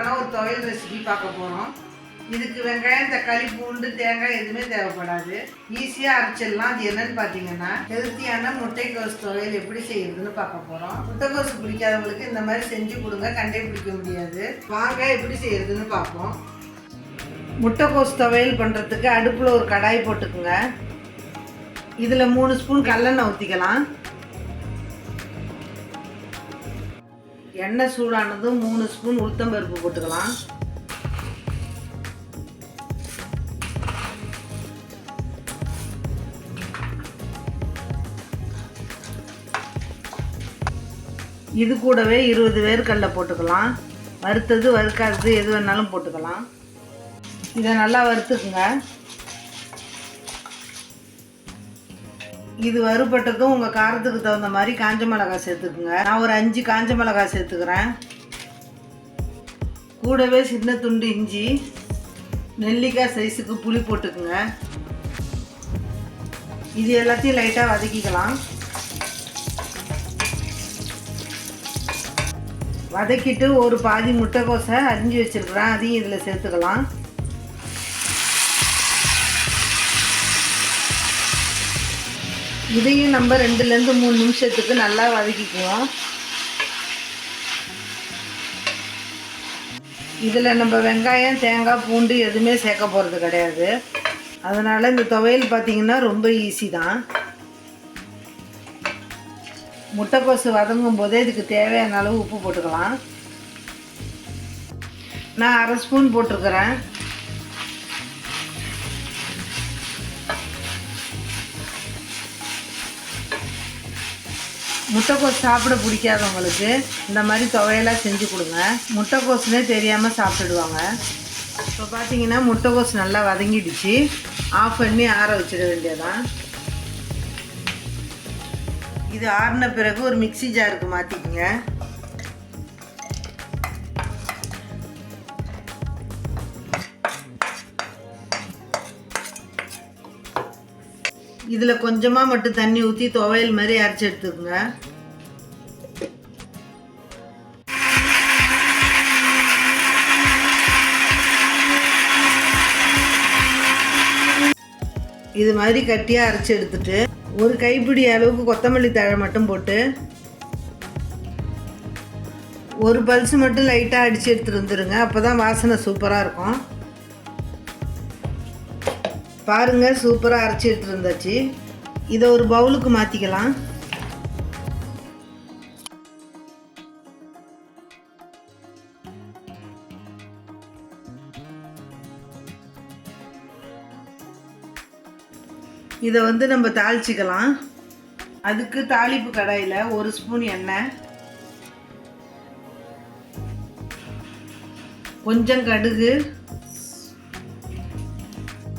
சூப்பரான ஒரு துவையல் ரெசிபி பார்க்க போகிறோம் இதுக்கு வெங்காயம் தக்காளி பூண்டு தேங்காய் எதுவுமே தேவைப்படாது. ஈஸியாக அரைச்சிடலாம். அது என்னன்னு பார்த்தீங்கன்னா ஹெல்த்தியான முட்டைக்கோஸ் துவையல் எப்படி செய்யறதுன்னு பார்க்க போகிறோம் முட்டைக்கோஸ் பிடிக்காதவங்களுக்கு இந்த மாதிரி செஞ்சு கொடுங்க. கண்டே பிடிக்க முடியாது. வாங்க எப்படி செய்யறதுன்னு பார்ப்போம். முட்டைக்கோஸ் துவையல் பண்ணுறதுக்கு அடுப்பில் ஒரு கடாய் போட்டுக்குங்க. இதில் மூணு ஸ்பூன் கல்லெண்ணெய் ஊற்றிக்கலாம் எண்ணெய் சூடானதும் மூணு ஸ்பூன் உளுத்தம்பருப்பு போட்டுக்கலாம். இது கூடவே இருபது வேர்க்கடலை போட்டுக்கலாம். வறுத்தது வறுக்காதது எது வேணாலும் போட்டுக்கலாம். இதை நல்லா வறுத்துக்குங்க. இது வறுபட்டதும் உங்கள் காரத்துக்கு தகுந்த மாதிரி காஞ்ச மிளகாய் சேர்த்துக்குங்க. நான் ஒரு அஞ்சு காஞ்ச மிளகாய் சேர்த்துக்கிறேன். கூடவே சின்ன துண்டு இஞ்சி நெல்லிக்காய் சைஸுக்கு புளி போட்டுக்குங்க. இது எல்லாத்தையும் லைட்டாக வதக்கிக்கலாம். வதக்கிட்டு ஒரு பாதி முட்டைக்கோசை அரிஞ்சு வச்சுருக்குறேன். அதையும் இதில் சேர்த்துக்கலாம். இதையும் நம்ம ரெண்டுலேருந்து மூணு நிமிஷத்துக்கு நல்லா வதக்கிக்குவோம். இதில் நம்ம வெங்காயம் தேங்காய் பூண்டு எதுவுமே சேர்க்க போகிறது கிடையாது. அதனால் இந்த துவையல் பார்த்திங்கன்னா ரொம்ப ஈஸி தான். முட்டைக்கோசு வதங்கும் போதே இதுக்கு தேவையான அளவு உப்பு போட்டுக்கலாம். நான் அரை ஸ்பூன் போட்டிருக்கிறேன். முட்டைக்கோஸ் சாப்பிட பிடிக்காதவங்களுக்கு இந்த மாதிரி துவையெல்லாம் செஞ்சு கொடுங்க. முட்டைக்கோஸ்னே தெரியாமல் சாப்பிட்டுடுவாங்க. இப்போ பார்த்தீங்கன்னா முட்டைக்கோஸ் நல்லா வதங்கிடுச்சு. ஆஃப் பண்ணி ஆற வச்சிட வேண்டியதான் இது ஆறின பிறகு ஒரு மிக்ஸி ஜாருக்கு மாற்றிக்கங்க இதில் கொஞ்சமாக மட்டும் தண்ணி ஊற்றி துவையல் மாதிரி அரைச்சி எடுத்துக்கோங்க. இது மாதிரி கட்டியாக அரைச்சி எடுத்துட்டு ஒரு கைப்பிடி அளவுக்கு கொத்தமல்லி தழை மட்டும் போட்டு ஒரு பல்ஸ் மட்டும் லைட்டாக அடித்து எடுத்துகிட்டு வந்துடுங்க அப்போ தான் வாசனை சூப்பராக இருக்கும். பாருங்கள் சூப்பராக அரைச்சிட்டு இருந்துச்சு இதை ஒரு பவுலுக்கு மாற்றிக்கலாம் இதை வந்து நம்ம தாளிச்சிக்கலாம். அதுக்கு தாளிப்பு கடாயில் ஒரு ஸ்பூன் எண்ணெய் கொஞ்சம் கடுகு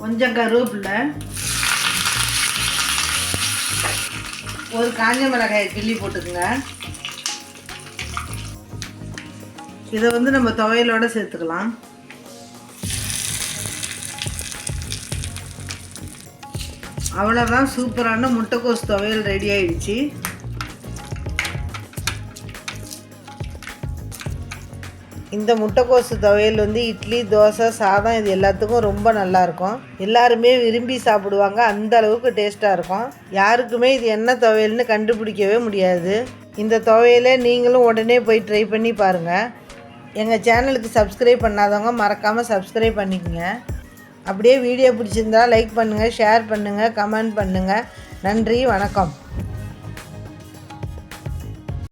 கொஞ்சம் கருவேப்பிலை ஒரு காஞ்ச மிளகாயை கிள்ளி போட்டுக்குங்க. இதை வந்து நம்ம துவையலோட சேர்த்துக்கலாம். அவ்வளோதான் சூப்பரான முட்டைக்கோஸ் துவையல் ரெடி ஆயிடுச்சு. இந்த முட்டைக்கோசு துவையல் வந்து இட்லி தோசை சாதம் இது எல்லாத்துக்கும் ரொம்ப நல்லாயிருக்கும். எல்லாருமே விரும்பி சாப்பிடுவாங்க. அந்த அளவுக்கு டேஸ்ட்டாக இருக்கும். யாருக்குமே இது என்ன துவையல்னு கண்டுபிடிக்கவே முடியாது. இந்த துவையலை நீங்களும் உடனே போய் ட்ரை பண்ணி பாருங்கள் எங்கள் சேனலுக்கு சப்ஸ்கிரைப் பண்ணாதவங்க மறக்காமல் சப்ஸ்கிரைப் பண்ணிக்கோங்க. அப்படியே வீடியோ பிடிச்சிருந்தா லைக் பண்ணுங்கள் ஷேர் பண்ணுங்கள் கமெண்ட் பண்ணுங்கள் நன்றி வணக்கம்.